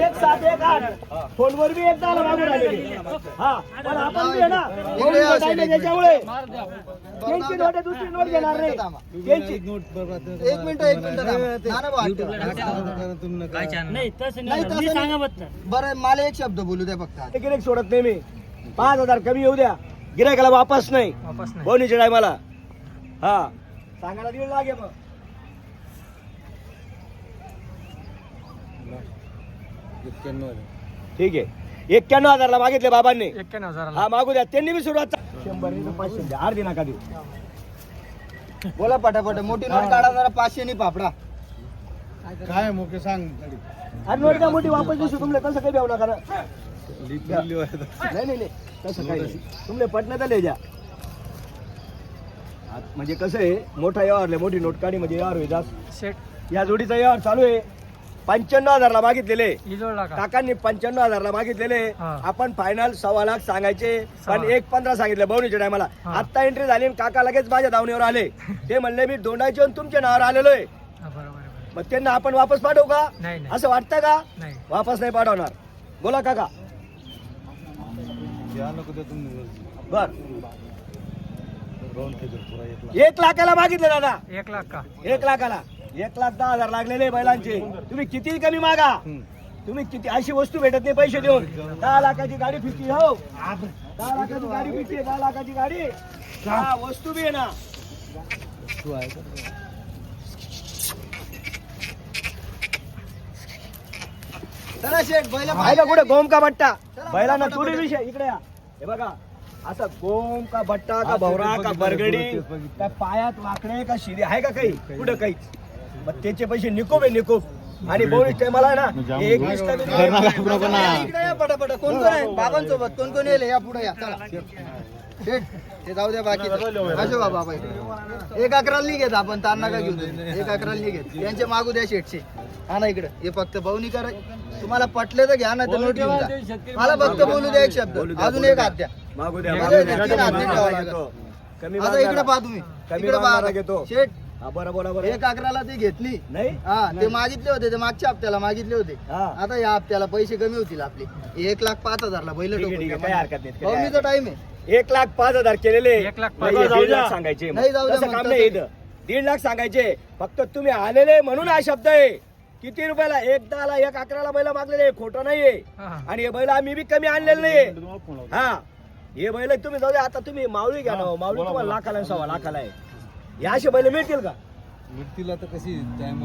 एक सात एक आठ. फोनवर बी एकदा आला मागून आलेली. हा पण आपण बी आहे ना त्याच्यामुळे त्यांची नोट आहे, दुसरी नोट घेणार नाही त्यांची एक मिनिट एक मिनिट नाना भाऊ नाही तसं नाही, नाही तसं मी नाही. सांगा बघ बरं मला एक शब्द बोलू द्या फक्त गिरेक सोडत नाही मी. पाच हजार कमी येऊ द्या. गिरायकाला वापस नाही. वापस नाही. बोनीच्या टायमाला. हा. सांगायला दीड लागे मग. ठीक आहे. एक्क्याण्णव हजारला मागितले बाबांनी. एक्क्याण्णव हजार हा मागू द्या. त्यांनी बी सुरुवात शंभर पाचशे द्या. अर्धी नका देऊ बोला पटापट. मोठी नोट काढा जरा पाचशे नि पापडा काय मोके सांग. आणि नोट द्या मोठी वापस दिसू तुमले तसं काही द्यावं नका ना नाही नाही नाही. तसं काही नाही. तुमले पटण्यात आले द्या. आत- म्हणजे कसं आहे मोठा व्यवहार मोठी नोट काढी म्हणजे व्यवहार होईल जास्त. या जोडीचा व्यवहार चालू आहे. पंच्याण्णव हजारला मागितलेले. काकांनी पंच्याण्णव हजारला मागितलेले. हा. आपण फायनल सव्वा लाख सांगायचे. पण. एक पंधरा सांगितलं बहुणीच्या टायमाला. हा. आता एंट्री झाली आणि काका लगेच माझ्या दावणीवर आले. ते म्हणले मी दोंडाचे आणि तुमच्या नावावर आलेलो आहे. हा, बरोबर आहे, बरोबर. मग त्यांना आपण वापस पाठवू का? नाही नाही. असं वाटतं का? नाही. वापस नाही पाठवणार. बोला काका. बर. एक लाखाला मागितले दादा. एक लाख का? एक लाखाला. एक लाख दहा हजार लागलेले बैलांचे. तुम्ही किती कमी मागा? तुम्ही किती अशी वस्तू भेटत नाही पैसे देऊन. दहा लाखाची गाडी फिरती हो. दहा लाखाची गाडी फिरती दहा लाखाची गाडी. हा वस्तू बी आहे ना. चला शेठ बैल कुठे? गोम का बट्टा बैलांना थोडी विषय. इकडे या. हे बघा असं गोम का बट्टा का भवरा का बरगडी का पायात वाकडे का शिरी आहे का काही? कुठं काही? मग त्याचे पैसे निकोप आहे निकोप. आणि बोनीस टायमाला ना एकवीस या पटापट. कोण कोण आहे? बाबांसोबत. कोण कोण येईल? या पुढे या. चला. शेठ ते जाऊ द्या बाकी. असो बाबा बाई एक अकराला नाही घेत आपण तार नका घेऊ एक अकराला नाही घेत यांचे मागू द्या शेठचे. हा ना इकडे. हे फक्त बहुनी करा. तुम्हाला पटले तर घ्या ना तर नोट घेऊन जा. मला फक्त बोलू द्या एक शब्द. अजून एक हात द्या. मागू द्या मागू. तीन हात नाही ठेवावं. कमी आता इकडे मागणारा. पहा तुम्ही. कमी इकडे मागणारा पहा घेतो. शेठ हा बरं बोला बरं. एक अकराला ती घेतली. नाही? हा ते मागितले होते ते मागच्या हप्त्याला मागितले होते. हा. आता या हप्त्याला पैसे कमी होतील आपले. एक लाख पाच हजारला बैल ठीक आहे, ठीक आहे, काही हरकत नाही, टाइम आहे. एक लाख पाच हजार केलेले. एक लाख पाच नाही, हजार. दीड जाऊ लाख द्या. सांगायचे नाही, जाऊ द्या तसं मग काम तसं. नाही इथं. दीड लाख सांगायचे. फक्त तुम्ही आलेले म्हणून हा शब्द आहे. किती रुपयाला? एक दहाला एक अकराला बैल मागलेले. खोटं नाहीये. हा. आणि हे बैल आम्ही बी कमी आणलेले नाहीये. हा. हे. बैल तुम्ही जाऊ द्या आता तुम्ही माऊली घ्या ना हो. माऊली तुम्हाला लाखाला सव्वा लाखाला आहे. या असे बैल मिळतील का? मिळतील आता कशी? टाइम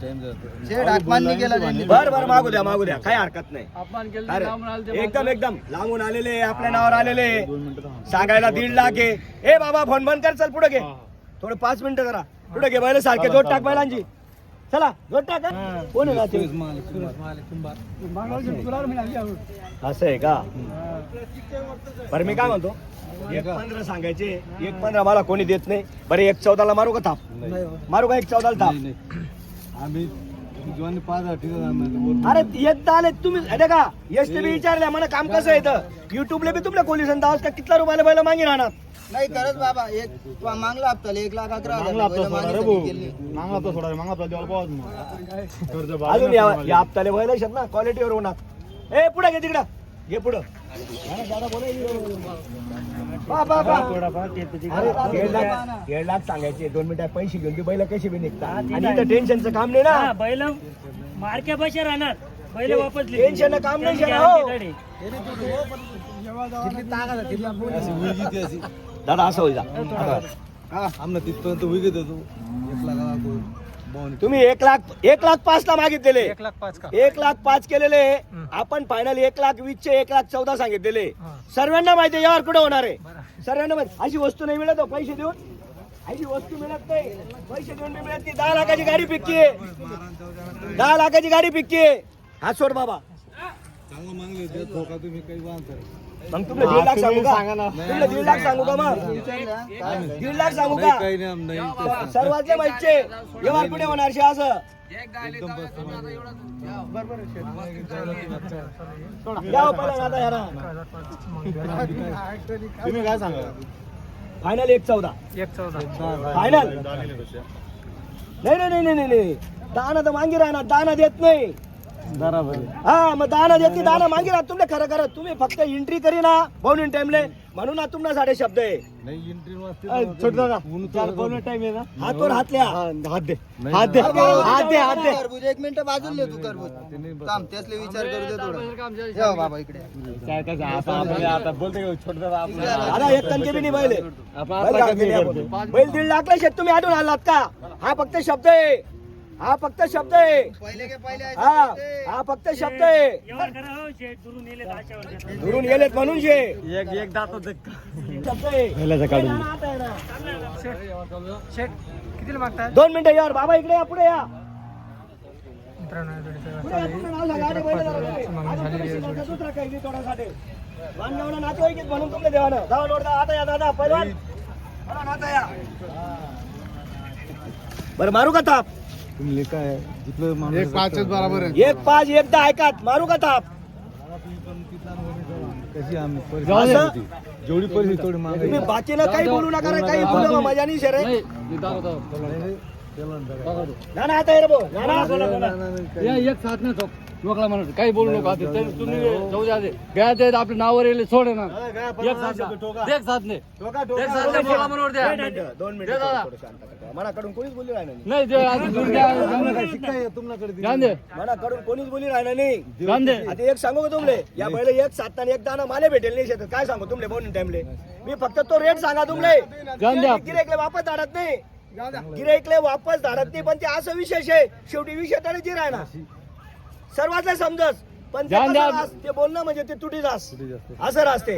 टाइम जातो. आत्मांनी केला त्यांनी बर बर मागू द्या मागू द्या. काही हरकत नाही. अपमान केलं अरे, एकदम एकदम. लांबून आलेले आपल्या नावावर आलेले. सांगायला दीड लाख आहे. ए बाबा फोन बंद कर चल पुढे घे. थोडं पाच मिनिटं जरा पुढे घे बैल सारखे जोड टाक बैलांची. चला जोड टाक. हा. कोण आहे? असं आहे का? बरं मी काय म्हणतो? एक पंधरा सांगायचे एक पंधरा मला कोणी देत नाही. बरं एक चौदाला मारू का थाप मारू का एक चौदाला थाप आम्ही अरे एकदा आले तुम्ही अरे का एस टी विचारल्या मला काम कसं येतं युट्यूबला बी तुमल्या पोलिसांचा आवाज का कितला रुपयाला बैल मागे राहणार? नाही खरंच बाबा एक मागला हप्त्याला एक लाख अकरा अजून या या हप्त्याला बैल आहेत ना क्वालिटीवर होणार. ए पुढे घे तिकडं. घे पुढं. दीड लाख लाख सांगायचे. दोन मिनिटात पैसे घेऊन ती बैल कशी बी निघतात. आणि इथं टेन्शनचं काम नाही हा, ना बैल मारक्या पैसे राहणार. बैल वापस टेन्शन काम नाही हो. दादा असं होईल तिथपर्यंत विकत होतो एक बावन्न तुम्ही एक लाख एक लाख पाच ला मागितलेले. एक लाख पाच का? एक लाख पाच केलेले. हं. आपण फायनल एक लाख वीस चे एक लाख चौदा सांगितलेले. सर्वांना माहिती आहे यावर कुठे होणार आहे. सर्वांना अशी वस्तू नाही मिळत हो, पैसे देऊन. अशी वस्तू मिळत नाही. पैसे देऊन नाही मिळत की दहा लाखाची गाडी पिक्की. आहे दहा लाखाची गाडी पिक्की. आहे हा सोड बाबा. चांगलं मागले धोका हो तुम्ही? काही मग तुला दीड लाख सांगू का? तुला दीड लाख सांगू का मग? दीड लाख सांगू का? सर्वांचे माहितीचे व्यवहार कुठे होणार शे असं. हो तुम्ही काय सांगा? फायनल एक चौदा. एक चौदा. फायनल नाही नाही नाही नाही नाही. दाना तर मागे राहणार दाना देत नाही. बरोबर हा मग दाना देत दाना मागे राहत तुमले खरं खरं. तुम्ही फक्त एंट्री करी ना पाहुणे टाइमले म्हणून ना तुमना साडे शब्द आहे. नाही एंट्री अय, छोटं दादा. चार पावणे टाइम आहे ना? हातवर हातल्या हात दे. हात दे. हात दे हात दे टरबूज एक मिनिट बाजूला तू टरबूज थांब विचार करू दे थोडं. ठेव बाबा इकडे. आता बोलते का छोटं दादा आपलं. दादा एक बी नाही बैल. आता. बैल दीड लाखला शेत तुम्ही आठवून आलात का? हा फक्त शब्द आहे. हा फक्त शब्द आहे. पहिले के पहिले आहे हा. हा फक्त शब्द आहे. करा हो गेलेत म्हणून शे एक एक दात शब्द आहे. कितीला मागतात दोन मिनिटं यावर बाबा इकडे या पुढे या. नातेवाईक आहेत म्हणून देवानं. जावा आता या दादा या. बरं मारू का ताप तुम्ही काय जिथलं एक पाचच बरोबर आहे. एक पाच एक दहा ऐकात मारू का ताप कशी आम्ही? असं? परिस्थिती होती. जेवढी परिस्थिती तेवढी तुम्ही मागायची बाकीनं काही बोलू नका रे, काही बोलू मजा नाही शे रे. त्याला ना ना आता ये रे भाऊ. ना ना, बोला, बोला. या एक साथ नाही ठोक. लोकला म्हणत काही बोलू नका तुम्ही जाऊ द्या गया ते आपल्या नावावर येईल सोडे ना. एक साथ. एक साथ नाही. एक साथ द्या, बोला म्हणून द्या. दोन मिनिटं, दादा. थोडं शांत करा. मनाकडून कोणीच बोली राहिलं नाही. नाही तुमच्याकडे दे. मनाकडून कोणीच बोली राहिलं नाही. आता एक सांगू का तुमले? या पहिले एक सात आणि एक दाना माले भेटेल नाही शेतात. काय सांगू तुमले? बोलून टाइमले मी फक्त तो रेट सांगा तुमले. गिरेकले वापस धाडत नाही. गिरेकले वापस धाडत नाही पण ते असं विशेष आहे. शेवटी विषय तरी जी राहणार. सर्वांचं समजस. पण ते बोलणं म्हणजे ते तुटी जास किती जास्त? असं राहते.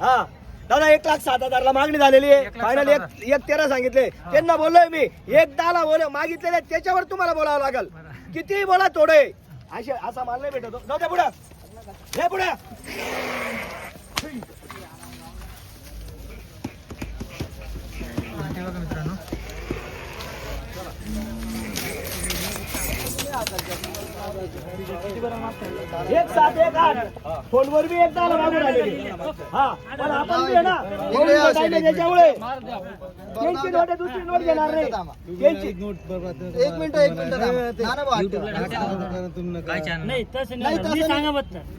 हा. दादा एक लाख सात हजारला मागणी झालेली आहे. फायनल एक एक तेरा सांगितले. त्यांना बोललोय मी. एक दहाला बोल मागितलेले त्याच्यावर तुम्हाला बोलावं लागल. कितीही बोला थोडे. असे असा माल नाही भेटतो. जाऊ द्या पुढे. हे पुढे. मित्रांनो? एक सात एक आठ. फोनवर बी एक दहाला मागून राहिलेली हा पण आपण बी आहे ना काही नाही त्याच्यामुळे. त्यांची नोट दुसरी नोट घेणार नाही. त्यांची नोट बरोबर आहे. एक मिनिट एक मिनिट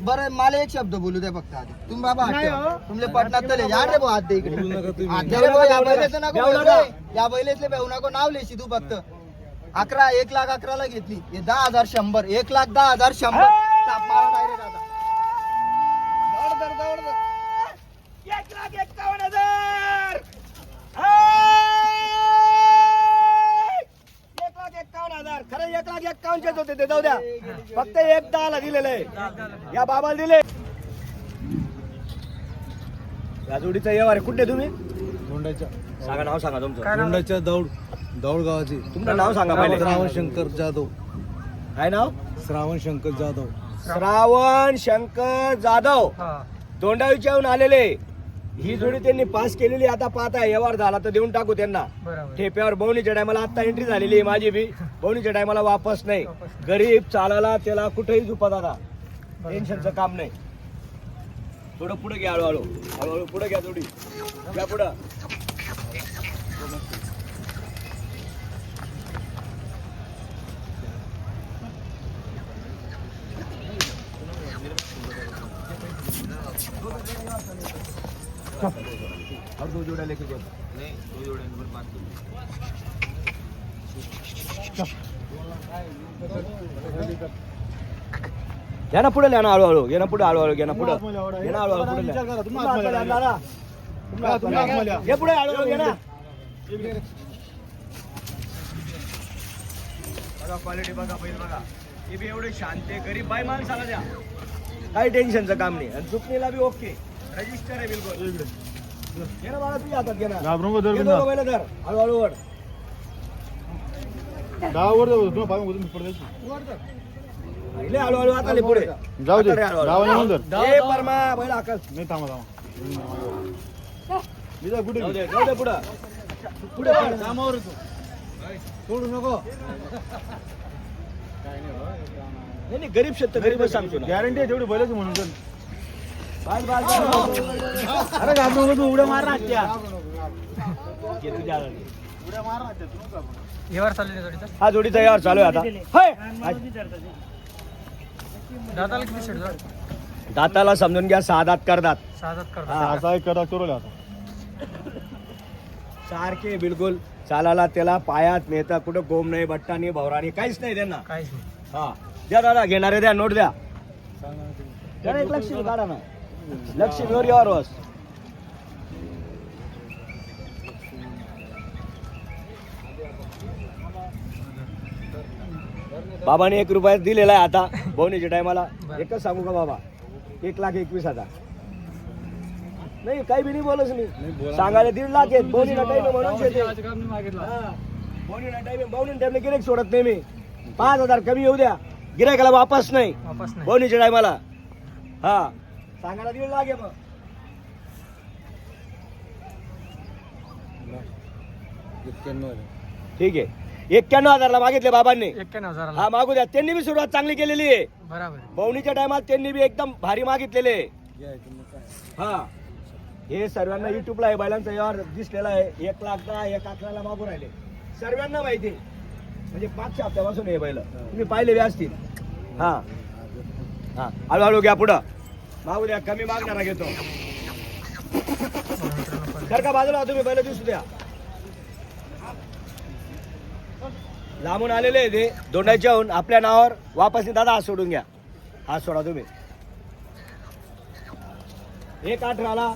बरं मला एक शब्द बोलू द्या फक्त आधी. तुम्ही बाबा. हो. तुमले पटनात तले या रे भाऊ हात दे इकडे. या बैलाचं नको. या बैलेतले बेऊ नको नाव लेशी तू फक्त. अकरा एक लाख अकराला घेतली. हे दहा हजार शंभर. एक लाख दहा हजार शंभर. चाप मारा direct आता. दौड दर, दौड दर. एक लाख एक्कावन्न हजार. एक लाख एक्कावन्न हजार. खरं एक लाख एक्कावन्नचेच होते ते. जाऊ द्या. फक्त एक दहाला दिलेलं आहे. या बाबाला दिले. या जोडीचा व्यवहार आहे. कुठे तुम्ही? धोंड्याच्या सांगा नाव सांगा तुमचं. दौड. दौड गावाची तुमचं नाव सांगा पहिले. श्रावण शंकर जाधव. काय नाव? श्रावण शंकर जाधव. श्रावण शंकर जाधव. दोंडावीच्याहून आलेले. ही जोडी त्यांनी पास केलेली आता पाहता व्यवहार झाला तर देऊन टाकू त्यांना. बरोबर. ठेप्यावर बवणीच्या टायमाला आता एंट्री झालेली आहे माझी बी. बवणीच्या टायमाला वापस नाही. गरीब चालायला त्याला कुठेही झुपत आता टेन्शनचं काम नाही. थोडं पुढे घ्या हळूहळू. हळूहळू पुढे घ्या थोडी घ्या पुढं. और दो जोड़ा लेके जाओ घ्या ना पुढे घ्या ना हळूहळू घे ना पुढे हळूहळू घे ना पुढे. घे ना हळूहळू पुढे करा. घे पुढे हळूहळू घे ना. बघा क्वालिटी बघा बैल बघा. हे बी एवढे शांत आहे गरीब बाय माणसाला द्या. काही टेन्शनचं काम नाही. आणि चुकणीला बी ओके रजिस्टर आहे बिलकुल. घे ना बाळा तुझ्या हातात घे ना. घाबरून नको धरू घे बिंदा. दोघं बैलं धर हळूहळू वर दहावर जाऊ, तुम्ही पाहून बघू, तुम्ही पुढे जायचं. पहिले हळूहळू आता ले पुढे. जाऊ दे आता रे हळूहळू. गावाला येऊन धर. ए परमा बैल आकल. नाही थांबा थांबा. मी जा कुठे? जाऊ दे जाऊ दे पुढं. कामावर सोडू नको. नाही नाही गरीब शेत गरीबच सांगतो ना. गॅरंटी आहे तेवढी बैलाची म्हणून तर. बाल बाल बाल. अरे घाबरू नको तू उड्या मार ना त्या घे तुझ्या हाताने. उड्या मार ना त्या, तू नको घाबरू. व्यवहार चालू आहे जोडीचा हा जोडीचा यावर चालू आहे आता. होय. दादाला किती शेट जोड दाताला समजून घ्या सहा दात करतात. सहा करतो हा. असा एक करा करू आता सारखे बिलकुल. चालायला त्याला पायात नेता कुठं गोम नाही बट्टा नाही भवरा नाही काहीच नाही त्यांना. काहीच नाही. हा. द्या दादा घेणारे द्या नोट द्या. जरा एक लक्ष्मी काढा ना. लक्ष्मीवर यावर बस. बाबाने एक रुपयात दिलेला आहे आता बोनीच्या टायमाला. एकच सांगू का बाबा? एक लाख एकवीस हजार. नाही काही बी नाही बोलच मी. सांगायला दीड लाख आहेत. बोनीला टाईम म्हणून शेते. हा. बोनीला टाईम टाईमला गिरेक सोडत नाही मी. पाच हजार कमी येऊ द्या. गिरायकाला वापस नाही. वापस नाही. बोनीच्या टायमाला. हा. सांगायला दीड लाख आहे मग. ठीक आहे. एक्क्याण्णव हजारला मागितले बाबांनी. एक्क्याण्णव हजाराला. हा मागू द्या. त्यांनी बी सुरुवात चांगली केलेली आहे. बराबर. आहे. बवणीच्या टायमात त्यांनी बी एकदम भारी मागितलेले. आहे. मग. हा. हे सर्वांना युट्यूबला आहे बैलांचा यावर दिसलेला आहे. एक लाख दहा एक अकराला मागून राहिले. सर्वांना माहिती आहे. म्हणजे पाचशे हप्त्यापासून हे बैल. तुम्ही पाहिले बी असतील हा. हा. हळूहळू घ्या पुढं. मागू द्या कमी मागणारा घेतो. तर का बाजूला तुम्ही बैल दिसू द्या. लांबून आलेले ते. दोंडाच्या होऊन आपल्या नावावर वापस दादा हात सोडून घ्या. हात सोडा तुम्ही. एक आठ राहिला.